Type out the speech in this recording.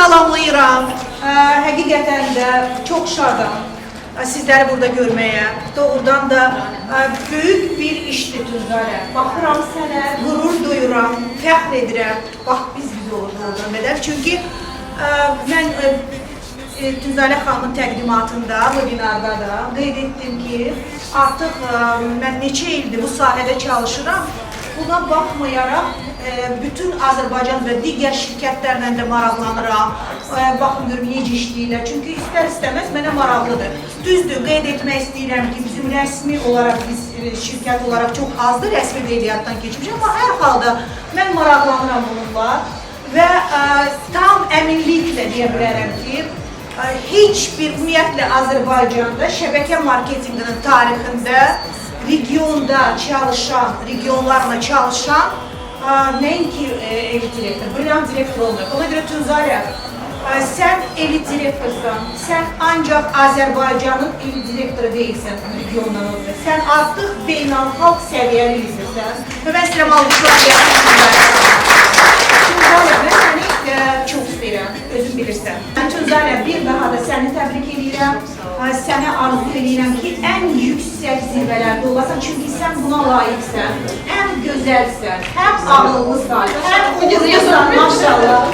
salamlayıram. Ə, Həqiqətən də çox şadam ə, sizləri burada görməyə. Doğrudan da ə, böyük bir işdir Tünzarə. Baxıram sənə, qürur duyuram, fəxr edirəm. Bax biz biz olur doğrudan qədər. Çünki ə, mən ə, e, Tünzalə xanımın təqdimatında, webinarda da qeyd etdim ki, artıq ə, mən neçə ildir bu sahədə çalışıram. Buna baxmayaraq e, bütün Azərbaycan və digər şirkətlərlə də maraqlanıram. E, Baxın görüm necə işləyirlər. Çünki istər-istəməz mənə maraqlıdır. Düzdür, qeyd etmək istəyirəm ki, bizim rəsmi olaraq biz e, şirkət olaraq çox azdır rəsmi qeydiyyatdan keçmiş, amma hər halda mən maraqlanıram bununla və ə, tam əminliklə deyə bilərəm ki, ə, heç bir ümumiyyətlə Azərbaycanda şəbəkə marketinqinin tarixində regionda çalışan, regionlarla çalışan ə, elit direktor, brilliant direktor olmayıb. Ona görə Tünzarə, ə, sən elit direktorsan, sən ancaq Azərbaycanın elit direktoru deyilsən regiondan ötürü. Sən artıq beynəlxalq səviyyəli izləyirsən. Və mən istəyirəm alqışlar Tünzarə, mən səni ə, çox istəyirəm, özün bilirsən. Tünzarə, bir daha da səni təbrik edirəm. Sənə arzu edirəm ki, ən yüksək zirvələrdə olasan, çünki sən buna layiqsən. Həm gözəlsən, həm ağıllısan, həm uğurlusan, maşallah.